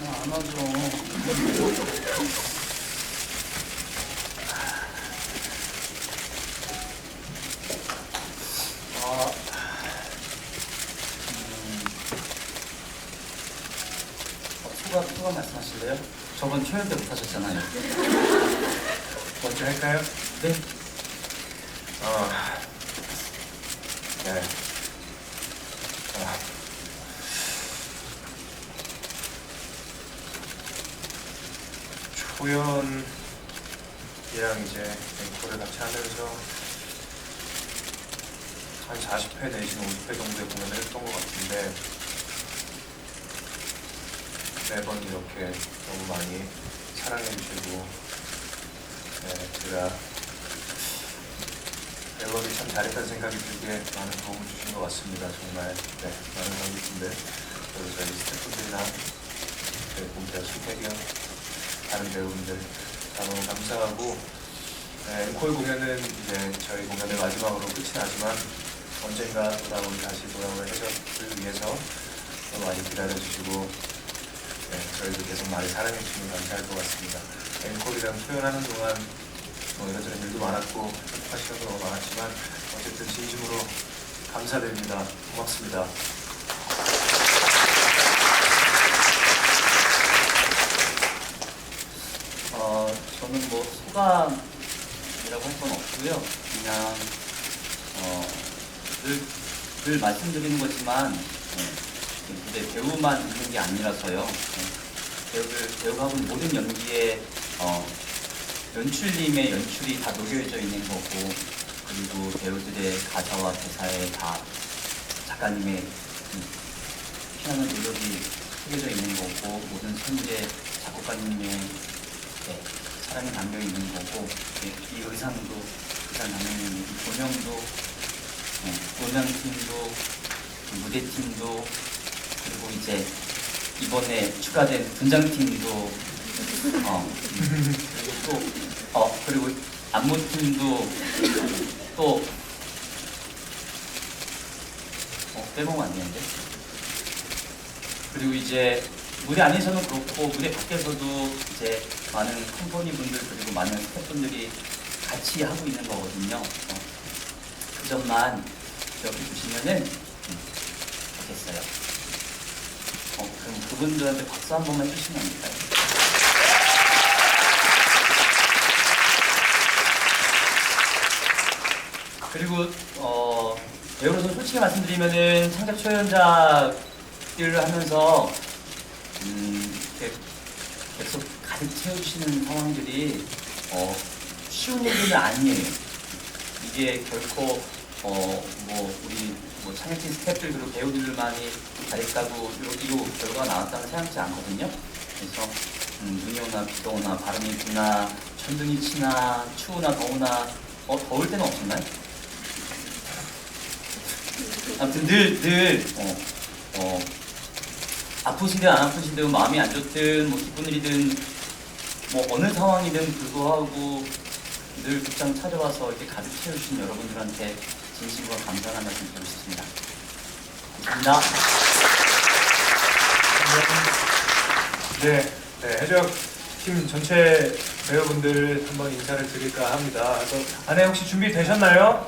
안 하죠. 아, 음, 어, 소감, 소감 말씀하실래요? 저번 초연 때 못하셨잖아요. 먼저 할까요? 네. 어, 네. 초연이랑 이제 앵콜을 같이 하면서 한 40회 내지는 50회 정도의 공연을 했던 것 같은데 매번 이렇게 너무 많이 사랑해 주시고 네, 제가 앨범이 참 잘했다는 생각이 들게 많은 도움을 주신 것 같습니다. 정말 네, 많은 관객분들 그리고 저희 스태프분들이나 저희 공자 신태경 다른 배우분들 다 너무 감사하고 네, 앵콜 공연은 이제 저희 공연의 마지막으로 끝이 나지만 언젠가 돌아올 다시 돌아올 해적을 위해서 또 많이 기다려주시고 네, 저희도 계속 많이 사랑해주시면 감사할 것 같습니다. 앵콜이랑 표현하는 동안 뭐 이런저런 일도 많았고 행복한 시간도 너무 많았지만 어쨌든 진심으로 감사드립니다. 고맙습니다. 어, 저는 뭐 할 건 없고요. 그냥 어, 늘, 늘 말씀드리는 거지만 네, 이 무대 배우만 있는 게 아니라서요. 네, 배우들 배우가 하고 있는 모든 연기에 어, 연출님의 연출이 다 녹여져 있는 거고 그리고 배우들의 가사와 대사에 다 작가님의 음, 피하는 노력이 새겨져 있는 거고 모든 선율에 작곡가님의 네, 사랑의 감정이 있는 거고 네, 이 의상도 조명도 네, 조명팀도 그 무대팀도 그리고 이제 이번에 추가된 분장팀도 어, 음, 그리고 또 어, 그리고 안무팀도 또 어, 빼먹으면 안 되는데? 그리고 이제 무대 안에서는 그렇고 무대 밖에서도 이제 많은 컴퍼니 분들 그리고 많은 스태프분들이 같이 하고 있는 거거든요. 어, 그 점만 기억해 주시면은 음, 좋겠어요. 어, 그럼 그분들한테 박수 한 번만 해주시면 안 될까요? 그리고 어, 배우로서 솔직히 말씀드리면은 창작 초연작들을 하면서 음, 계속 가득 채워주시는 상황들이 어, 쉬운 일은 아니에요. 이게 결코 어, 뭐 우리 뭐 창작팀 스태프들 그리고 배우들만이 잘했다고 이렇게 결과가 나왔다고 생각지 않거든요. 그래서 음, 눈이 오나 비가 오나 바람이 부나 천둥이 치나 추우나 더우나 어 더울 때는 없었나요? 아무튼 늘, 늘, 어, 어, 아프시든 안 아프시든 마음이 안 좋든 뭐 기쁜 일이든 뭐 어느 상황이든 불구하고 늘 극장 찾아와서 이렇게 가득 채워주신 여러분들한테 진심으로 감사하는 말씀 드리고 싶습니다. 감사합니다. 네, 네, 해적 팀 전체 배우분들 한번 인사를 드릴까 합니다. 그래서 안에 혹시 준비되셨나요?